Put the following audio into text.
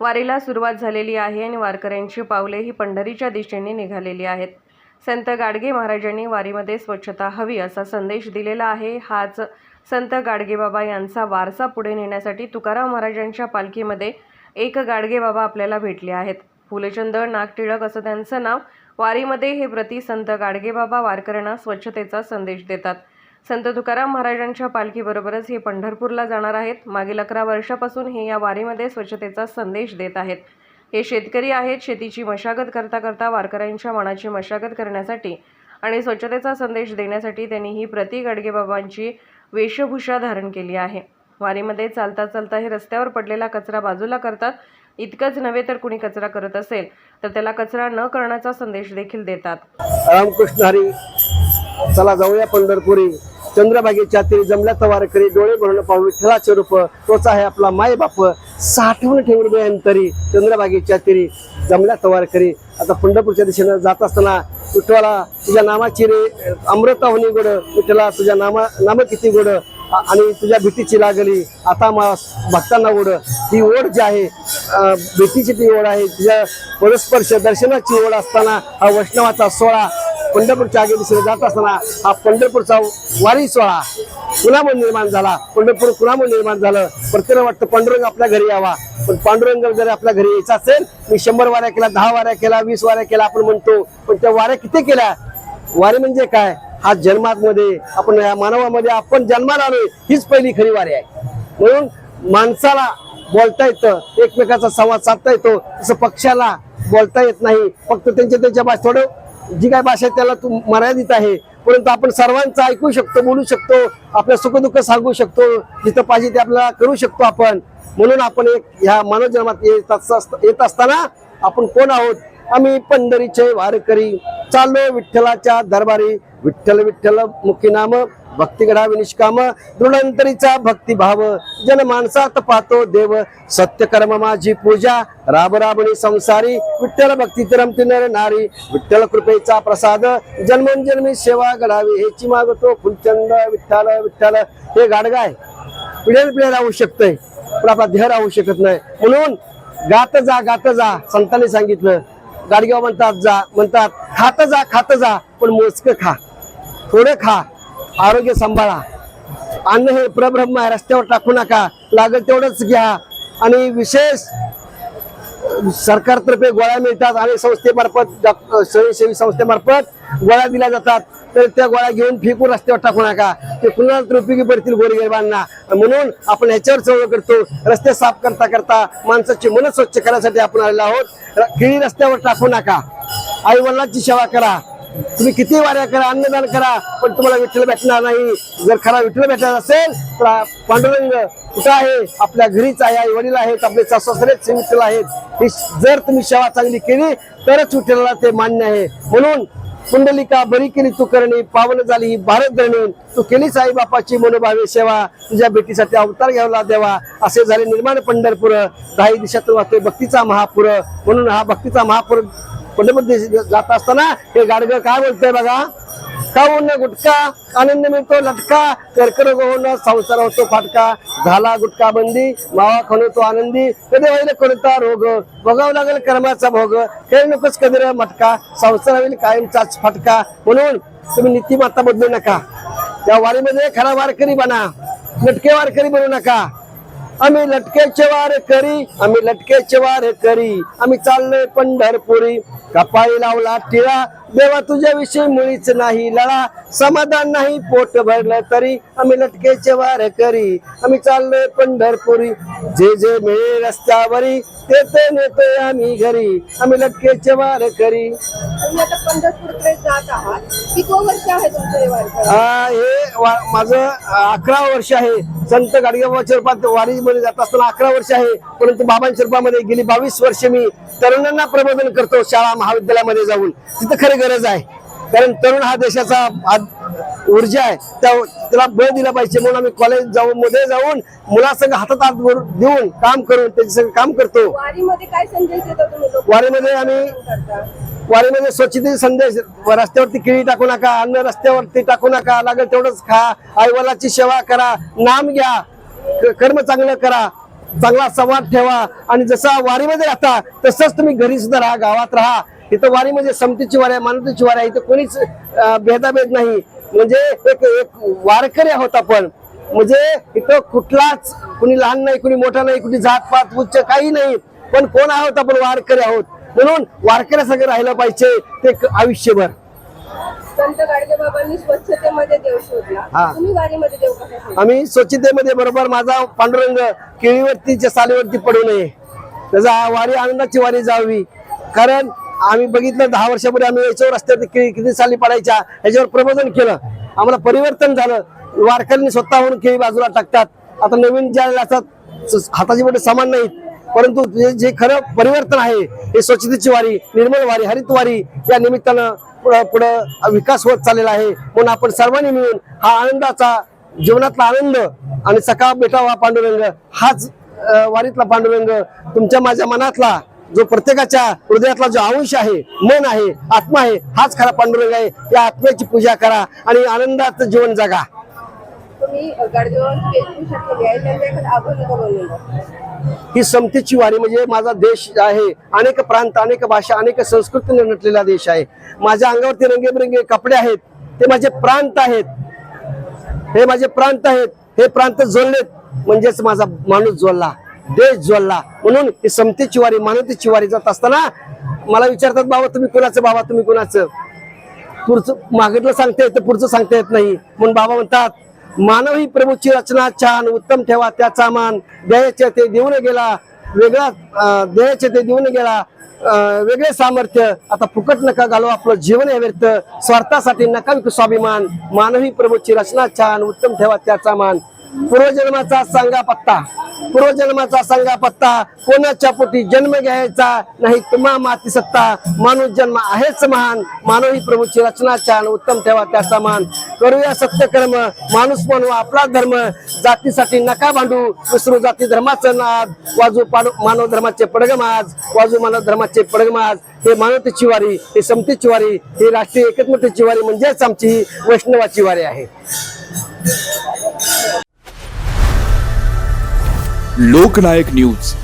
वारीला सुरुवात झालेली आहे आणि वारकऱ्यांची पावले ही पंढरीच्या दिशेने निघालेली आहेत. संत गाडगे महाराजांनी वारीमध्ये स्वच्छता हवी असा संदेश दिलेला आहे. हाच संत गाडगेबाबा यांचा वारसा पुढे नेण्यासाठी तुकाराम महाराजांच्या पालखीमध्ये एक गाडगेबाबा आपल्याला भेटले आहेत. फुलचंद नागटिळक असं त्यांचं नाव वारीमध्ये हे प्रति संत गाडगेबाबा वारकऱ्यांना स्वच्छतेचा संदेश देतात. संत तुकाराम महाराजांच्या पालखीबरोबरच हे पंढरपूरला जाणार आहेत. मागील अकरा वर्षापासून हे या वारीमध्ये स्वच्छतेचा संदेश देत आहेत. हे शेतकरी आहेत शेतीची मशागत करता करता वारकऱ्यांच्या मनाची मशागत करण्यासाठी आणि स्वच्छतेचा संदेश देण्यासाठी त्यांनी ही प्रति गाडगेबाबांची वेशभूषा धारण केली आहे. वारीमध्ये चालता चालता हे रस्त्यावर पडलेला कचरा बाजूला करतात. इतकंच नव्हे तर कुणी कचरा करत असेल तर त्याला कचरा न करण्याचा संदेश देखील देतात. रामकृष्ण हरी चला जाऊया पंढरपुरी. चंद्रभागेच्या तरी जमल्या तवारकरी डोळे भरून पाहू विठ्ठलाचे रूप तोच आहे आपला मायबाप. साठवून ठेवून बेअंतरी चंद्रभागेच्या तरी जमल्या तवारकरी आता पंढरपूरच्या दिशेनं जात असताना विठ्ठला तुझ्या नामाची रे अमृता होणी गोड. विठ्ठला तुझ्या नामा नाम किती गोड. आणि तुझ्या भीतीची लागली आता मा भक्तांना ओढ. ही ओढ जी आहे भीतीची ती ओढ आहे. तुझ्या परस्पर्श दर्शनाची ओढ असताना हा वैष्णवाचा सोहळा पंढरपूरच्या आगे दिशेने जात असताना हा पंढरपूरचा वारी सोहळा कुणामुळे निर्माण झाला? पंढरपूर कुणामुळे निर्माण झालं? प्रत्येक वाटतं पांडुरंग आपल्या घरी यावा. पण पांडुरंग जर आपल्या घरी यायचा असेल मी शंभर वाऱ्या केला दहा वाऱ्या केला वीस वाऱ्या केला आपण म्हणतो. पण त्या वाऱ्या किती केल्या? वारी म्हणजे काय? हा जन्मामध्ये आपण या मानवामध्ये आपण जन्माला आलोय हीच पहिली खरी वारी आहे. म्हणून माणसाला बोलता येतं एकमेकाचा संवाद साधता येतो. तसं पक्षाला बोलता येत नाही. फक्त त्यांच्या त्यांच्या भाषेत थोडं जी काय भाषा आहे त्याला तू मर्यादित आहे. परंतु आपण सर्वांचं ऐकू शकतो बोलू शकतो आपल्या सुखदुःख सांगू शकतो जिथं पाहिजे ते आपल्याला करू शकतो आपण. म्हणून आपण एक ह्या मानवजन्मात येत असत- येत असताना आपण कोण आहोत? आम्ही पंढरीचे वारकरी. चाललो विठ्ठलाच्या दरबारी. विठ्ठल विठ्ठल मुखी नाम. भक्ती घडावे निष्काम दृढंतरीचा भक्तिभाव जनमानसात पाहतो देव सत्य कर्म माझी पूजा राब राबणी संसारी विठ्ठल भक्ती रमती नर नारी विठ्ठल कृपेचा प्रसाद जन्मोजन्मी सेवा घडावी हेची मागतो फुलचंद विठ्ठल विठ्ठल. हे गाडगाय आहे पिढ्यान पिढ्या राहू शकतंय पण आपला देह राहू शकत नाही. म्हणून गात जा गात जा संतांनी सांगितलं. गाडगाव म्हणतात जा म्हणतात खात जा खात जा पण मोजकं खा. थोडं खा. आरोग्य सांभाळा. अन्न हे प्रब्रह्म आहे रस्त्यावर टाकू नका. लागेल तेवढंच घ्या. आणि विशेष सरकारतर्फे गोळ्या मिळतात आणि संस्थेमार्फत स्वयंसेवी संस्थेमार्फत गोळ्या दिल्या जातात. तर त्या गोळ्या घेऊन फेकून रस्त्यावर टाकू नका. ते कुणाला तर उपयोगी पडतील गोरगरिबांना. म्हणून आपण ह्याच्यावर चळवळ करतो. रस्ते साफ करता करता माणसाची मन स्वच्छ करण्यासाठी आपण आलेलो आहोत. र- रस्त्यावर टाकू नका. आई वडिलांची सेवा करा. तुम्ही किती वाऱ्या करा अन्नदान करा पण तुम्हाला विठ्ठल भेटणार नाही. जर खरा विठ्ठल भेटणार असेल तर पांडुरंग कुठं आहे? आपल्या घरीच आहे आई वडील आहेत आपले सासरेच विठ्ठल आहेत. ही जर तुम्ही सेवा चांगली केली तरच विठ्ठलाला ते मान्य आहे. म्हणून कुंडलिका बरी केली तू करणे पावन झाली ही भारत धरणी. तू केलीच आई मनोभावे सेवा तुझ्या बेटीसाठी अवतार घ्यावला देवा. असे झाले निर्माण पंढरपूर. काही दिशातून वाहतोय भक्तीचा महापूर. म्हणून हा भक्तीचा महापूर कुठे जात असताना हे गाडगं काय बोलतोय बघा? खाऊन गुटखा? आनंद मिळतो लटका? कर्करोग होणं संसार होतो फाटका. झाला गुटखा बंदी मावा खणतो आनंदी. कधी होईल कोणता रोग? भोगावं लागेल कर्माचा भोग. हे नकोच कधी मटका. संसार होईल कायमचाच फटका. म्हणून तुम्ही नीतिमत्ता बदलू नका. त्या वारीमध्ये खरा वारकरी बना. लटके वारकरी बनू नका. आम्ही लटकेचे वार करी आम्ही लटकेचे वार करी. आम्ही चाललोय पंढरपुरी. कपाळी लावला टिळा देवा तुझ्याविषयी मुळीच नाही लळा समाधान नाही पोट भरलं तरी आम्ही लटकेचे वार करी. आम्ही चाललोय पंढरपुरी जे जे मिळे रस्त्यावरी ते ते नेतोय आम्ही घरी. आम्ही लटकेचे वार करी. तुम्ही आता पंढरपूरकडे जात आहात. किती वर्ष आहे तुमचं हे वारकरी? आ, हे वा- माझं अकरा वर्ष आहे. संत गाडगेबाबाच्या रूपात वारीमध्ये जात असताना अकरा वर्ष आहे. परंतु बाबांच्या रूपामध्ये गेली बावीस वर्ष मी तरुणांना प्रबोधन करतो शाळा महाविद्यालयामध्ये जाऊन. तिथं खरी गरज आहे. कारण तरुण हा देशाचा ऊर्जा आहे. त्या त्याला बळ दिला पाहिजे म्हणून आम्ही कॉलेज जाऊन मध्ये जाऊन मुलासंग हातात हात देऊन काम करून त्यांच्यासंग काम करतो. वारीमध्ये काय संदेश देता तुम्ही लोक? वारीमध्ये आम्ही वारीमध्ये स्वच्छतेचे संदेश रस्त्यावरती किळी टाकू नका अन्न रस्त्यावरती टाकू नका लागेल तेवढंच खा. आईवलाची सेवा करा नाम घ्या कर्म चांगलं करा चांगला संवाद ठेवा. आणि जसा वारीमध्ये राहता तसंच तुम्ही घरी सुद्धा राहा गावात राहा. इथं वारी म्हणजे समतेची वारी आहे मानवतेची वारी आहे. इथं कोणीच भेदाभेद नाही. म्हणजे एक एक वारकरी आहोत आपण. म्हणजे इथं कुठलाच कुणी लहान नाही कुणी मोठा नाही कुणी जात पात उच्च काही नाही. पण कोण आहोत आपण? वारकरी आहोत. म्हणून वारकऱ्यासारखं राहिलं पाहिजे ते आयुष्यभर. संत गाडगे बाबांनी स्वच्छतेमध्ये देव शोधला. हा. तुम्ही वारीमध्ये देव कसा शोधला? आम्ही स्वच्छतेमध्ये बरोबर माझा पांडुरंग केळीवरतीच्या सालीवरती पडू नये. त्याचा वारी आनंदाची वारी जावी. कारण आम्ही बघितलं दहा वर्षापूर्वी आम्ही याच्यावर रस्त्यात केळी किती साली पडायच्या याच्यावर प्रबोधन केलं. आम्हाला परिवर्तन झालं. वारकऱ्यांनी स्वतःहून केळी बाजूला टाकतात. आता नवीन ज्या असतात हाताची बोटे समान नाहीत. परंतु जे जे खरं परिवर्तन आहे हे स्वच्छतेची वारी निर्मळ वारी हरित वारी या निमित्तानं पुढं पुढं विकास होत चाललेला आहे. म्हणून आपण सर्वांनी मिळून हा आनंदाचा जीवनातला आनंद आणि सकाळ बेटावा पांडुरंग हाच वारीतला पांडुरंग तुमच्या माझ्या मनातला जो प्रत्येकाच्या हृदयातला जो अंश आहे मन आहे आत्मा आहे हाच खरा पांडुरंग आहे. या आत्म्याची पूजा करा आणि आनंदाचं जीवन जगा. ही समतेची वारी म्हणजे माझा देश आहे. अनेक प्रांत अनेक भाषा अनेक संस्कृतीने नटलेला देश आहे. माझ्या अंगावरती रंगीबेरंगी कपडे आहेत. ते माझे प्रांत आहेत. हे माझे प्रांत आहेत. हे प्रांत जोडलेत म्हणजेच माझा माणूस जोडला देश ज्वलला म्हणून ही समतेची वारी मानवतेची वारी जात असताना मला विचारतात बाबा तुम्ही कुणाचं? बाबा तुम्ही कुणाचं? पुढचं मागितलं सांगता येतं पुढचं सांगता येत नाही. म्हणून बाबा म्हणतात मानव ही प्रभूची रचना छान उत्तम ठेवा त्याचा मान द्यायचे ते देऊन गेला वेगळा अं, द्यायचे ते देऊन गेला अं, वेगळे सामर्थ्य. आता फुकट नका घालू आपलं जीवन आहे व्यर्थ. स्वार्थासाठी नका विकू स्वाभिमान. मानवी प्रभूची रचना छान उत्तम ठेवा त्याचा मान. पूर्वजन्माचा सांगा पत्ता. पूर्वजन्माचा सांगा पत्ता. कोणाच्या पोटी जन्म घ्यायचा नाही तुम्हा माती सत्ता. माणूस जन्म आहेच महान. मानवी प्रभूची रचना छान उत्तम ठेवा त्याचा मान. करूया सत्यकर्म. माणूस म्हणू आपला धर्म. जातीसाठी नका भांडू. विसरू जाती धर्माचं नाद. वाजू पाडू मानव धर्माचे पडगम आज वाजू मानव धर्माचे पडगम आज हे मानवतेची वारी हे समतेची वारी हे राष्ट्रीय एकत्मतेची वारी म्हणजेच आमची वैष्णवाची वारी आहे. लोकनायक न्यूज.